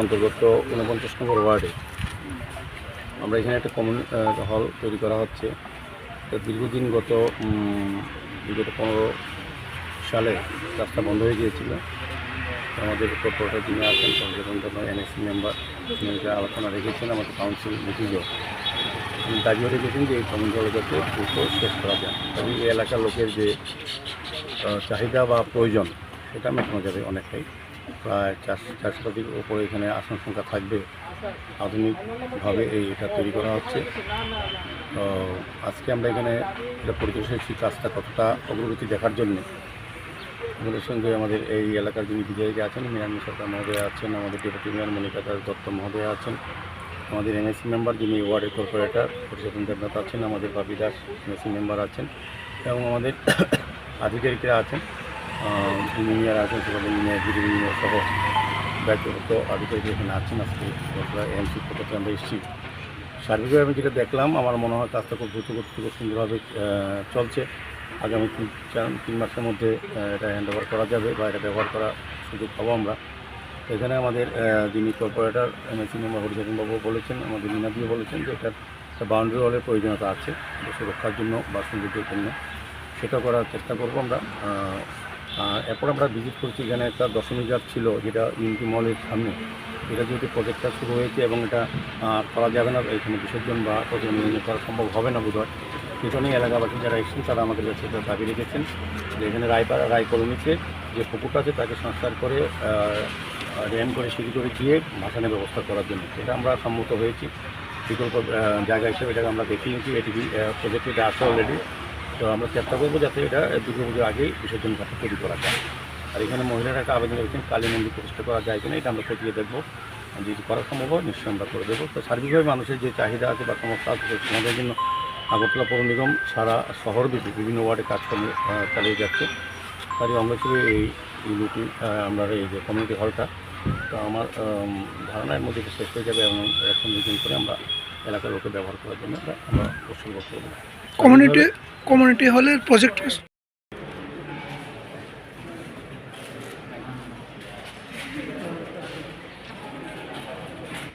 অন্তর্গত ঊনপঞ্চাশ নম্বর ওয়ার্ডে। আমরা এখানে একটা কমন হল তৈরি করা হচ্ছে। তো দীর্ঘদিন গত বিগত পনেরো সালে রাস্তা বন্ধ হয়ে গিয়েছিল। আমাদের কর্পোরেটর যিনি আছেন সচেতন এনএসসি মেম্বার, তিনি আলোচনা রেখেছেন, আমাদের কাউন্সিল মিটিংয়েও। দাবিও রেখেছেন যে এই যাতে দ্রুত শেষ করা যায় তবে এই এলাকার লোকের যে চাহিদা বা প্রয়োজন, সেটা মেটানো যাবে অনেকটাই। প্রায় চার চার শতাধিক উপরে এখানে আসন সংখ্যা থাকবে। আধুনিকভাবে এই এটা তৈরি করা হচ্ছে। তো আজকে আমরা এখানে এটা পরিচয় এসেছি কাজটা কতটা অগ্রগতি দেখার জন্য। আমাদের সঙ্গে আমাদের এই এলাকার যিনি বিজয়ীরা আছেন, মিরান সরকার মহোদয় আছেন, আমাদের ডেপুটি মেয়র মনিকা দাস দত্ত মহোদয় আছেন, আমাদের এনএসসি মেম্বার যিনি ওয়ার্ডের কর্পোরেটর পরিচয় দেবনাথ আছেন, আমাদের বাপি দাস এনএসসি মেম্বার আছেন এবং আমাদের আধিকারিকরা আছেন। ইঞ্জিনিয়ার আছেন সেখানে ইঞ্জিনিয়ার জিডি ইঞ্জিনিয়ার সহ দায়িত্বপ্রাপ্ত আধিকারিক এখানে আছেন, আজকে আমরা এমসি পদ্ধতি আমরা এসেছি। সার্বিকভাবে আমি যেটা দেখলাম, আমার মনে হয় কাজটা খুব দ্রুত খুব সুন্দরভাবে চলছে। আগামী তিন, চার, তিন মাসের মধ্যে এটা হ্যান্ড ওভার করা যাবে বা এটা ব্যবহার করার সুযোগ পাবো আমরা। এখানে আমাদের যিনি কর্পোরেটর এমএসি মেম্বার হরিচরণ বাবু বলেছেন, আমাদের মিনাদিও বলেছেন যে এটার বাউন্ডারি ওয়ালের প্রয়োজনীয়তা আছে সুরক্ষার জন্য বা সৌন্দর্যের জন্য। সেটা করার চেষ্টা করব আমরা এরপর আমরা ভিজিট করছি, এখানে একটা দশমী ঘাট ছিল, যেটা ইউনিটি মলের সামনে। এটা যেহেতু প্রজেক্টটা শুরু হয়েছে এবং এটা করা যাবে না, এখানে বিসর্জন বা প্রতিনিয়ত করা সম্ভব হবে না বোধহয়। সেখানে এলাকাবাসী যারা এসেছেন, তারা আমাদের কাছে এটা দাবি রেখেছেন যে এখানে রায়পাড়া রায় কলোনিতে যে পুকুরটা আছে, তাকে সংস্কার করে র্যাম করে সিঁড়ি করে দিয়ে ভাসানের ব্যবস্থা করার জন্য। এটা আমরা সম্মত হয়েছি। বিকল্প জায়গা হিসেবে এটাকে আমরা দেখে নিয়েছি এটি প্রজেক্ট এটা আছে অলরেডি তো আমরা চেষ্টা করব যাতে এটা দুর্গা পুজোর আগেই বিসর্জন ঘাটে তৈরি করা যায়। আর এখানে মহিলারা একটা আবেদন করেছেন, কালী মন্দির প্রতিষ্ঠা করা যায় কিনা এটা আমরা খতিয়ে দেখব। যদি করা সম্ভব হয়, নিশ্চয়ই আমরা করে দেবো। তো সার্বিকভাবে মানুষের যে চাহিদা আছে বা সমস্যা আছে সমাধানের জন্য আগরতলা পৌর নিগম সারা শহর ব্যাপী বিভিন্ন ওয়ার্ডে কাজকর্ম চালিয়ে যাচ্ছে। তারই অঙ্গ হিসেবে এই ইউনিটি আমরা এই যে কমিউনিটি হলটা তো আমার ধারণার মধ্যে শেষ হয়ে যাবে এবং এখন মিটিং করে আমরা এলাকার লোকে ব্যবহার করার জন্য আমরা উৎসর্গ করব কমিউনিটি কমিউনিটি হলের প্রজেক্ট